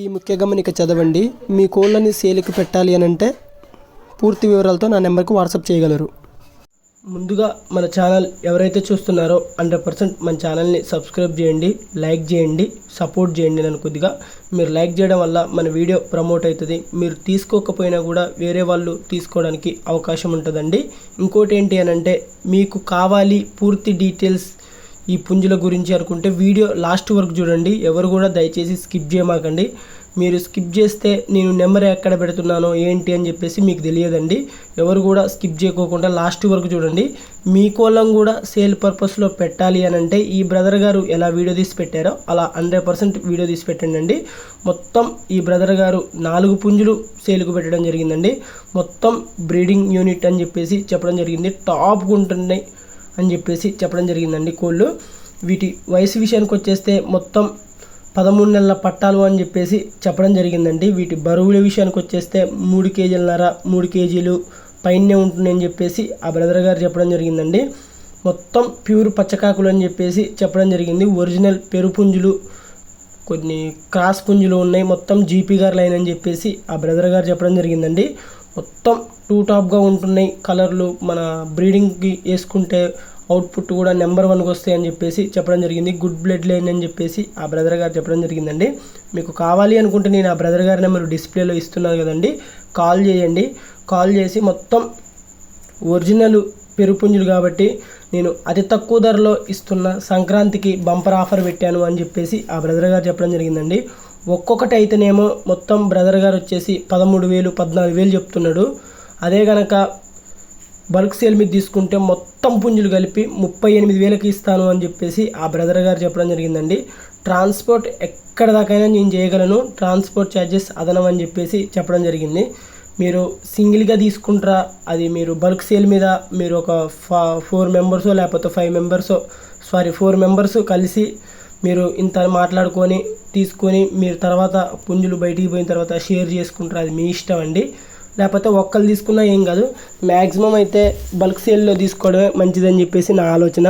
ఈ ముఖ్య గమనిక చదవండి. మీ కోళ్ళని సేల్కి పెట్టాలి అని అంటే పూర్తి వివరాలతో నా నెంబర్కి వాట్సాప్ చేయగలరు. ముందుగా మన ఛానల్ ఎవరైతే చూస్తున్నారో హండ్రెడ్ పర్సెంట్ మన ఛానల్ని సబ్స్క్రైబ్ చేయండి లైక్ చేయండి సపోర్ట్ చేయండి నన్ను కొద్దిగా మీరు లైక్ చేయడం వల్ల మన వీడియో ప్రమోట్ అవుతుంది. మీరు తీసుకోకపోయినా కూడా వేరే వాళ్ళు తీసుకోవడానికి అవకాశం ఉంటుందండి. ఇంకోటి ఏంటి అని అంటే మీకు కావాలి పూర్తి డీటెయిల్స్ ఈ పుంజుల గురించి అనుకుంటే వీడియో లాస్ట్ వరకు చూడండి. ఎవరు కూడా దయచేసి స్కిప్ చేయమాకండి. మీరు స్కిప్ చేస్తే నేను నెంబర్ ఎక్కడ పెడుతున్నానో ఏంటి అని చెప్పేసి మీకు తెలియదండి. ఎవరు కూడా స్కిప్ చేయకోకుండా లాస్ట్ వరకు చూడండి. మీ కోలం కూడా సేల్ పర్పస్లో పెట్టాలి అని అంటే ఈ బ్రదర్ గారు ఎలా వీడియో తీసి పెట్టారో అలా హండ్రెడ్ పర్సెంట్ వీడియో తీసి పెట్టండి మొత్తం ఈ బ్రదర్ గారు నాలుగు పుంజులు సేల్కు పెట్టడం జరిగిందండి. మొత్తం బ్రీడింగ్ యూనిట్ అని చెప్పేసి చెప్పడం జరిగింది. టాప్గా ఉంటున్నాయి అని చెప్పేసి చెప్పడం జరిగిందండి కోళ్ళు. వీటి వయసు విషయానికి వచ్చేస్తే మొత్తం పదమూడు నెలల పట్టాలు అని చెప్పేసి చెప్పడం జరిగిందండి. వీటి బరువుల విషయానికి వచ్చేస్తే మూడు కేజీలన్నర మూడు కేజీలు పైనే ఉంటుందని చెప్పేసి ఆ బ్రదర్ గారు చెప్పడం జరిగిందండి. మొత్తం ప్యూర్ పచ్చకాకులు అని చెప్పేసి చెప్పడం జరిగింది. ఒరిజినల్ పెరుపుంజులు కొన్ని క్రాస్ పుంజులు ఉన్నాయి. మొత్తం జీపీ గారు లైన్ అని చెప్పేసి ఆ బ్రదర్ గారు చెప్పడం జరిగిందండి. మొత్తం టూ టాప్గా ఉంటున్నాయి కలర్లు. మన బ్రీడింగ్కి వేసుకుంటే అవుట్పుట్ కూడా నెంబర్ వన్కి వస్తాయి అని చెప్పేసి చెప్పడం జరిగింది. గుడ్ బ్లడ్ లైన్ అని చెప్పేసి ఆ బ్రదర్ గారు చెప్పడం జరిగిందండి. మీకు కావాలి అనుకుంటే నేను ఆ బ్రదర్ గారి నెంబర్ డిస్ప్లేలో ఇస్తున్నాను కదండి. కాల్ చేయండి. కాల్ చేసి మొత్తం ఒరిజినల్ పెరుపుంజులు కాబట్టి నేను అతి తక్కువ ధరలో ఇస్తున్న సంక్రాంతికి బంపర్ ఆఫర్ పెట్టాను అని చెప్పేసి ఆ బ్రదర్ గారు చెప్పడం జరిగిందండి. ఒక్కొక్కటి అయితేనేమో మొత్తం బ్రదర్ గారు వచ్చేసి పదమూడు వేలు పద్నాలుగు వేలు చెప్తున్నాడు. అదే కనుక బల్క్ సేల్ మీద తీసుకుంటే మొత్తం పుంజులు కలిపి ముప్పై ఎనిమిది వేలకి ఇస్తాను అని చెప్పేసి ఆ బ్రదర్ గారు చెప్పడం జరిగిందండి. ట్రాన్స్పోర్ట్ ఎక్కడ దాకైనా నేను చేయగలను ట్రాన్స్పోర్ట్ ఛార్జెస్ అదనం అని చెప్పేసి చెప్పడం జరిగింది. మీరు సింగిల్గా తీసుకుంటారా? అది మీరు బల్క్ సేల్ మీద మీరు ఒక ఫా ఫోర్ మెంబర్సో లేకపోతే ఫైవ్ మెంబర్సో సారీ ఫోర్ మెంబర్స్ కలిసి మీరు ఇంత మాట్లాడుకొని తీసుకొని మీరు తర్వాత పుంజులు బయటికి పోయిన తర్వాత షేర్ చేసుకుంటారు? అది మీ ఇష్టం అండి. లేకపోతే ఒక్కరు తీసుకున్నా ఏం కాదు. మ్యాక్సిమం అయితే బల్క్ సేల్లో తీసుకోవడమే మంచిదని చెప్పేసి నా ఆలోచన.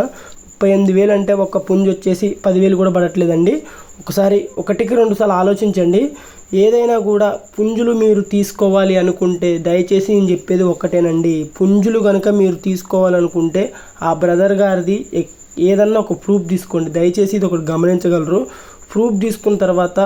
ముప్పై ఎనిమిది వేలు అంటే ఒక పుంజు వచ్చేసి పదివేలు కూడా పడట్లేదండి. ఒకసారి ఒకటికి రెండు సార్లు ఆలోచించండి. ఏదైనా కూడా పుంజులు మీరు తీసుకోవాలి అనుకుంటే దయచేసి నేను చెప్పేది ఒక్కటేనండి. పుంజులు కనుక మీరు తీసుకోవాలనుకుంటే ఆ బ్రదర్ గారిది ఏదన్నా ఒక ప్రూఫ్ తీసుకోండి. దయచేసి ఇది ఒకటి గమనించగలరు. ప్రూఫ్ తీసుకున్న తర్వాత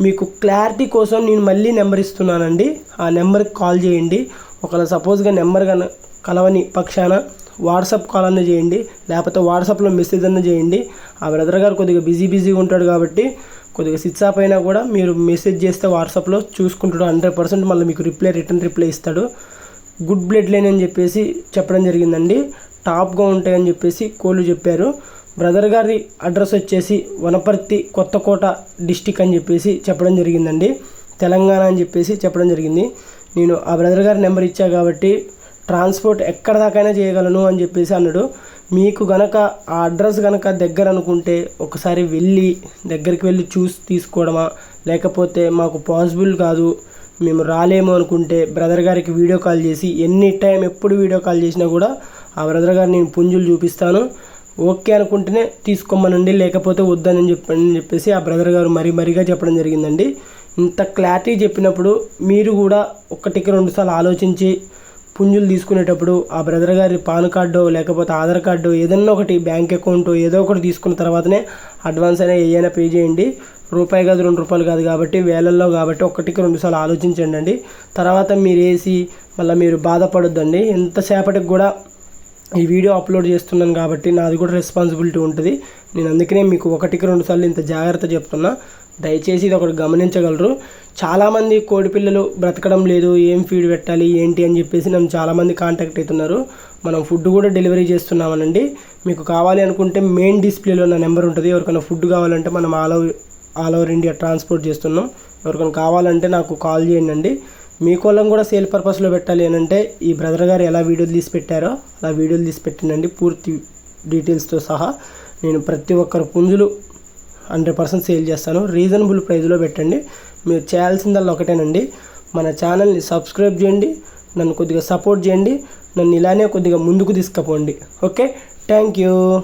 మీకు క్లారిటీ కోసం నేను మళ్ళీ నెంబర్ ఇస్తున్నానండి. ఆ నెంబర్కి కాల్ చేయండి. ఒకవేళ సపోజ్గా నెంబర్ కన కలవని పక్షాన వాట్సాప్ కాల్ అన్న చేయండి. లేకపోతే వాట్సాప్లో మెసేజ్ అన్న చేయండి. ఆ బ్రదర్ గారు కొద్దిగా బిజీ బిజీగా ఉంటాడు కాబట్టి కొద్దిగా సిట్సాప్ అయినా కూడా మీరు మెసేజ్ చేస్తే వాట్సాప్లో చూసుకుంటాడు. హండ్రెడ్ పర్సెంట్ మళ్ళీ మీకు రిప్లై రిటర్న్ రిప్లై ఇస్తాడు. గుడ్ బ్లడ్ లైన్ అని చెప్పేసి చెప్పడం జరిగిందండి. టాప్గా ఉంటాయని చెప్పేసి కోళ్ళు చెప్పారు. బ్రదర్ గారి అడ్రస్ వచ్చేసి వనపర్తి కొత్తకోట డిస్టిక్ అని చెప్పేసి చెప్పడం జరిగిందండి. తెలంగాణ అని చెప్పేసి చెప్పడం జరిగింది. నేను ఆ బ్రదర్ గారి నెంబర్ ఇచ్చా కాబట్టి ట్రాన్స్పోర్ట్ ఎక్కడ దాకైనా చేయగలను అని చెప్పేసి అన్నాడు. మీకు గనక ఆ అడ్రస్ గనక దగ్గర అనుకుంటే ఒకసారి వెళ్ళి దగ్గరికి వెళ్ళి చూసి తీసుకోవడమా? లేకపోతే మాకు పాసిబుల్ కాదు మేము రాలేము అనుకుంటే బ్రదర్ గారికి వీడియో కాల్ చేసి ఎన్ని టైం ఎప్పుడు వీడియో కాల్ చేసినా కూడా ఆ బ్రదర్ గారు నేను పుంజులు చూపిస్తాను. ఓకే అనుకుంటేనే తీసుకోమనండి లేకపోతే వద్దని చెప్పండి చెప్పేసి ఆ బ్రదర్ గారు మరీ మరీగా చెప్పడం జరిగిందండి. ఇంత క్లారిటీ చెప్పినప్పుడు మీరు కూడా ఒకటికి రెండు సార్లు ఆలోచించి పుంజులు తీసుకునేటప్పుడు ఆ బ్రదర్ గారి పాన్ కార్డు లేకపోతే ఆధార్ కార్డు ఏదన్నా ఒకటి బ్యాంక్ అకౌంట్ ఏదో ఒకటి తీసుకున్న తర్వాతనే అడ్వాన్స్ అయినా ఏదైనా పే చేయండి. రూపాయి కాదు రెండు రూపాయలు కాదు కాబట్టి వేలల్లో కాబట్టి ఒకటికి రెండుసార్లు ఆలోచించండి అండి తర్వాత మీరు వేసి మళ్ళీ మీరు బాధపడొద్దండి. ఎంతసేపటికి కూడా ఈ వీడియో అప్లోడ్ చేస్తున్నాను కాబట్టి నాది కూడా రెస్పాన్సిబిలిటీ ఉంటుంది. నేను అందుకనే మీకు ఒకటికి రెండు సార్లు ఇంత జాగ్రత్త చెప్తున్నా. దయచేసి ఇది ఒకటి గమనించగలరు. చాలామంది కోడి పిల్లలు బ్రతకడం లేదు ఏం ఫీడ్ పెట్టాలి ఏంటి అని చెప్పేసి నన్ను చాలామంది కాంటాక్ట్ అవుతున్నారు మనం ఫుడ్ కూడా డెలివరీ చేస్తున్నామనండి. మీకు కావాలి అనుకుంటే మెయిన్ డిస్ప్లేలో నా నెంబర్ ఉంటుంది. ఎవరికైనా ఫుడ్ కావాలంటే మనం all over all over India transport చేస్తున్నాం. ఎవరికైనా కావాలంటే నాకు కాల్ చేయండి. అండి మీ కోళ్ళం కూడా సేల్ పర్పస్లో పెట్టాలి అని అంటే ఈ బ్రదర్ గారు ఎలా వీడియోలు తీసి పెట్టారో అలా వీడియోలు తీసి పెట్టినండి పూర్తి డీటెయిల్స్తో సహా. నేను ప్రతి ఒక్కరు పుంజులు హండ్రెడ్ పర్సెంట్ సేల్ చేస్తాను. రీజనబుల్ ప్రైస్లో పెట్టండి. మీరు చేయాల్సిందల్లా ఒకటేనండి. మన ఛానల్ని సబ్స్క్రైబ్ చేయండి. నన్ను కొద్దిగా సపోర్ట్ చేయండి. నన్ను ఇలానే కొద్దిగా ముందుకు తీసుకుపోండి. ఓకే? Thank you.